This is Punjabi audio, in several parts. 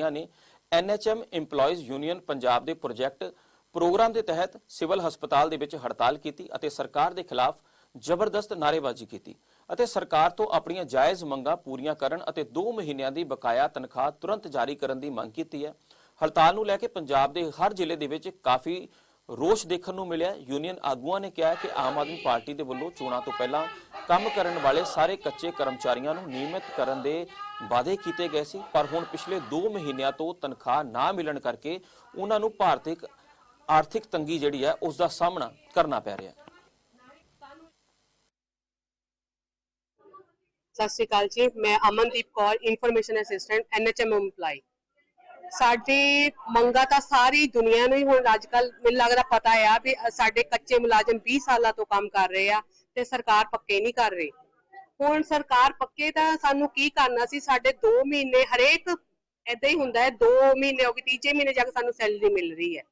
ਕਰਮਚਾਰੀਆਂ ਨੇ। ਐਨਐਚਐਮ EMPLOYEES ਯੂਨੀਅਨ ਪੰਜਾਬ ਦੇ ਪ੍ਰੋਜੈਕਟ ਪ੍ਰੋਗਰਾਮ ਦੇ ਤਹਿਤ ਸਿਵਲ ਹਸਪਤਾਲ ਦੇ ਵਿੱਚ ਹੜਤਾਲ ਕੀਤੀ ਅਤੇ ਸਰਕਾਰ ਦੇ ਖਿਲਾਫ ਜ਼ਬਰਦਸਤ ਨਾਅਰੇਬਾਜ਼ੀ ਕੀਤੀ ਅਤੇ ਸਰਕਾਰ ਤੋਂ ਆਪਣੀਆਂ ਜਾਇਜ਼ ਮੰਗਾਂ ਪੂਰੀਆਂ ਕਰਨ ਅਤੇ 2 ਮਹੀਨਿਆਂ ਦੀ ਬਕਾਇਆ ਤਨਖਾਹ ਤੁਰੰਤ ਜਾਰੀ ਕਰਨ ਦੀ ਮੰਗ ਕੀਤੀ ਹੈ। ਹੜਤਾਲ ਨੂੰ ਲੈ ਕੇ ਪੰਜਾਬ ਦੇ ਹਰ ਜ਼ਿਲ੍ਹੇ ਦੇ ਵਿੱਚ ਕਾਫੀ ਰੋਸ਼ ਦੇਖਣ ਨੂੰ ਮਿਲਿਆ। ਯੂਨੀਅਨ ਆਗੂਆਂ ਨੇ ਕਿਹਾ ਕਿ ਆਮ ਆਦਮੀ ਪਾਰਟੀ ਦੇ ਵੱਲੋਂ ਚੋਣਾਂ ਤੋਂ ਪਹਿਲਾਂ ਕੰਮ ਕਰਨ ਵਾਲੇ ਸਾਰੇ ਕੱਚੇ ਕਰਮਚਾਰੀਆਂ ਨੂੰ ਨਿਯਮਿਤ ਕਰਨ ਦੇ ਵਾਅਦੇ ਕੀਤੇ ਗਏ ਸੀ। ਪਰ ਹੁਣ ਪਿਛਲੇ 2 ਮਹੀਨਿਆਂ ਤੋਂ ਤਨਖਾਹ ਨਾ ਮਿਲਣ ਕਰਕੇ ਉਹਨਾਂ ਨੂੰ ਭਾਰਤੀ ਆਰਥਿਕ ਤੰਗੀ ਜਿਹੜੀ ਹੈ, ਉਸ ਦਾ ਸਾਹਮਣਾ ਕਰਨਾ ਪੈ ਰਿਹਾ ਹੈ। ਸਤਿ ਸ਼੍ਰੀ ਅਕਾਲ ਜੀ। ਮੈਂ Amandeep Kaur information assistant NHM EMPLOYE ਸਾਡੀ ਮੰਗਾ ਤਾਂ ਸਾਰੀ ਦੁਨੀਆ ਨੂੰ ਹੀ ਹੁਣ ਅੱਜਕੱਲ ਮੈਨੂੰ ਲੱਗਦਾ ਪਤਾ ਆ ਵੀ ਸਾਡੇ ਕੱਚੇ ਮੁਲਾਜ਼ਮ 20 ਸਾਲਾਂ ਤੋਂ ਕੰਮ ਕਰ ਰਹੇ ਆ ਤੇ ਸਰਕਾਰ ਪੱਕੇ ਨਹੀਂ ਕਰ ਰਹੀ। ਹੁਣ ਸਰਕਾਰ ਪੱਕੇ ਤਾਂ ਸਾਨੂੰ ਕੀ ਕਰਨਾ ਸੀ? ਸਾਡੇ 2 ਮਹੀਨੇ ਹਰੇਕ ਏਦਾਂ ਹੀ ਹੁੰਦਾ ਹੈ 2 ਮਹੀਨੇ ਹੋ ਗਏ, ਤੀਜੇ ਮਹੀਨੇ ਜਾ ਕੇ ਸਾਨੂੰ ਸੈਲਰੀ ਮਿਲ ਰਹੀ ਹੈ।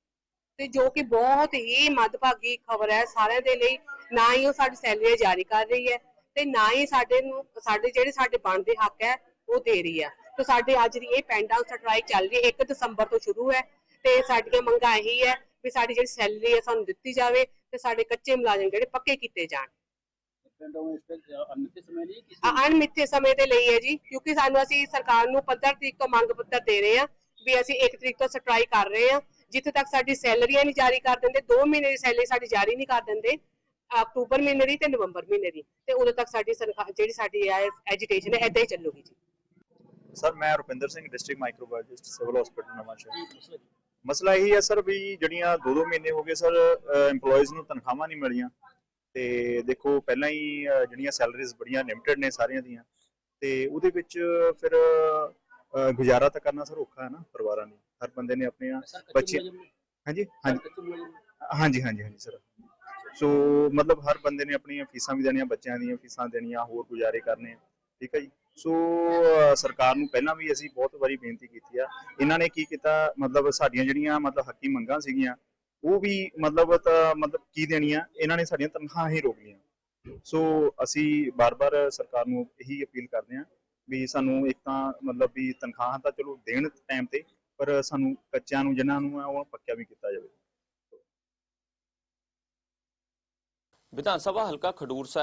ਤੇ ਜੋ ਕਿ ਬਹੁਤ ਹੀ ਮਦਭਾਗੀ ਖਬਰ ਹੈ, ਸਾਰਿਆਂ ਦੇ ਲਈ ਨਾ ਹੀ ਉਹ ਸਾਡੀ ਸੈਲਰੀ ਜਾਰੀ ਕਰ ਰਹੀ ਹੈ ਤੇ ਨਾ ਹੀ ਸਾਡੇ ਨੂੰ, ਸਾਡੇ ਜਿਹੜੇ ਸਾਡੇ ਬਣਦੇ ਹੱਕ ਹੈ, ਉਹ ਦੇ ਰਹੀ ਹੈ। ਤੇ ਸਾਡੇ ਅੱਜ ਦੀ ਇਹ ਪੈਂਡ ਸਟ੍ਰਾਈਕ ਚੱਲ ਰਹੀ ਹੈ 1 ਦਸੰਬਰ ਤੋਂ ਸ਼ੁਰੂ ਹੈ ਤੇ ਸਾਡੀਆਂ ਮੰਗਾਂ ਇਹੀ ਹੈ ਵੀ ਸਾਡੀ ਜਿਹੜੀ ਸੈਲਰੀ ਹੈ ਸਾਨੂੰ ਦਿੱਤੀ ਜਾਵੇ ਤੇ ਸਾਡੇ ਕੱਚੇ ਮੁਲਾਜ਼ਮ ਜਿਹੜੇ ਪੱਕੇ ਕੀਤੇ ਜਾਣ। ਅਣਮਿੱਥੇ ਸਮੇਂ ਦੇ ਲਈ ਹੈ ਜੀ ਕਿਉਂਕਿ ਸਾਨੂੰ ਅਸੀਂ ਸਰਕਾਰ ਨੂੰ 15 ਤਰੀਕ ਤੋਂ ਮੰਗ ਪੱਤਰ ਦੇ ਰਹੇ ਹਾਂ ਵੀ ਅਸੀਂ 1 ਤਰੀਕ ਤੋਂ ਸਟ੍ਰਾਈਕ ਕਰ ਰਹੇ ਹਾਂ ਜਿੱਥੇ ਤੱਕ ਸਾਡੀ ਸੈਲਰੀਆਂ ਨਹੀਂ ਜਾਰੀ ਕਰ ਦਿੰਦੇ 2 ਮਹੀਨੇ ਦੀ ਸੈਲਰੀ ਸਾਡੀ ਜਾਰੀ ਨਹੀਂ ਕਰ ਦਿੰਦੇ ਅਕਤੂਬਰ ਮਹੀਨੇ ਦੀ ਤੇ ਨਵੰਬਰ ਮਹੀਨੇ ਦੀ ਤੇ ਉਦੋਂ ਤੱਕ ਸਾਡੀ ਜਿਹੜੀ ਸਾਡੀ ਐਜੀਟੇਸ਼ਨ ਹੈ ਏਦਾਂ ਹੀ ਚੱਲੂਗੀ ਜੀ। ਸਰ ਮੈਂ Rupinder Singh district microbiologist civil hospital Nawanshahr ਮਸਲਾ ਇਹੀ ਹੈ ਸਰ ਵੀ ਜਿਹੜੀਆਂ 2-2 ਮਹੀਨੇ ਹੋ ਗਏ ਸਰ EMPLOYEES ਨੂੰ ਤਨਖਾਹਾਂ ਨਹੀਂ ਮਿਲੀਆਂ। ਤੇ ਦੇਖੋ ਪਹਿਲਾਂ ਹੀ ਜਿਹੜੀਆਂ ਸੈਲਰੀਜ਼ ਬੜੀਆਂ ਲਿਮਟਿਡ ਨੇ ਸਾਰਿਆਂ ਦੀਆਂ ਤੇ ਉਹਦੇ ਵਿੱਚ ਫਿਰ ਗੁਜ਼ਾਰਾ ਤਾਂ ਕਰਨਾ ਸਰ ਔਖਾ ਹੈ ਨਾ ਪਰਿਵਾਰਾਂ ਲਈ। ਹਰ ਬੰਦੇ ਨੇ ਕੱਚੇ ਬੱਚੇ? ਹਾਂਜੀ ਹਾਂਜੀ? ਹਾਂਜੀ ਹਾਂਜੀ ਹਾਂਜੀ ਸਰ। ਸੋ ਮਤਲਬ ਹਰ ਬੰਦੇ ਨੇ ਆਪਣੀਆਂ ਫੀਸਾਂ ਵੀ ਦੇਣੀਆਂ ਬੱਚਿਆਂ ਦੀਆਂ ਫੀਸਾਂ ਦੇਣੀਆਂ ਹੋਰ ਗੁਜ਼ਾਰੇ ਕਰਨੇ। ਆ, ਠੀਕ ਹੈ ਜੀ। ਸੋ ਸਰਕਾਰ ਨੂੰ ਪਹਿਲਾਂ ਵੀ ਅਸੀਂ ਬਹੁਤ ਵਾਰੀ ਬੇਨਤੀ ਕੀਤੀ ਆ। ਇਹਨਾਂ ਨੇ ਕੀ ਕੀਤਾ? ਮਤਲਬ ਸਾਡੀਆਂ ਜਿਹੜੀਆਂ, ਮਤਲਬ ਹੱਕੀ ਮੰਗਾਂ ਸੀਗੀਆਂ, ਉਹ ਵੀ ਮਤਲਬ ਤਾਂ, ਮਤਲਬ ਕੀ ਦੇਣੀਆਂ? ਇਹਨਾਂ ਨੇ ਸਾਡੀਆਂ ਤਨਖਾਹਾਂ ਹੀ ਰੋਕ ਲਈਆਂ। ਸੋ, ਅਸੀਂ ਬਾਰ-ਬਾਰ ਸਰਕਾਰ ਨੂੰ ਇਹੀ ਅਪੀਲ ਕਰਦੇ ਹਾਂ ਵੀ ਸਾਨੂੰ ਇੱਕ ਤਾਂ ਮਤਲਬ ਵੀ ਤਨਖਾਹਾਂ ਤਾਂ ਚਲੋ ਦੇਣ ਟਾਈਮ ਤੇ, ਪਰ ਸਾਨੂੰ ਕੱਚਿਆਂ ਨੂੰ, ਜਿਨ੍ਹਾਂ ਨੂੰ ਆ ਉਹ ਪੱਕਿਆ ਵੀ ਕੀਤਾ ਜਾਵੇ। ਵਿਧਾਨ ਸਭਾ ਹਲਕਾ ਖਡੂਰ ਸਾਹਿਬ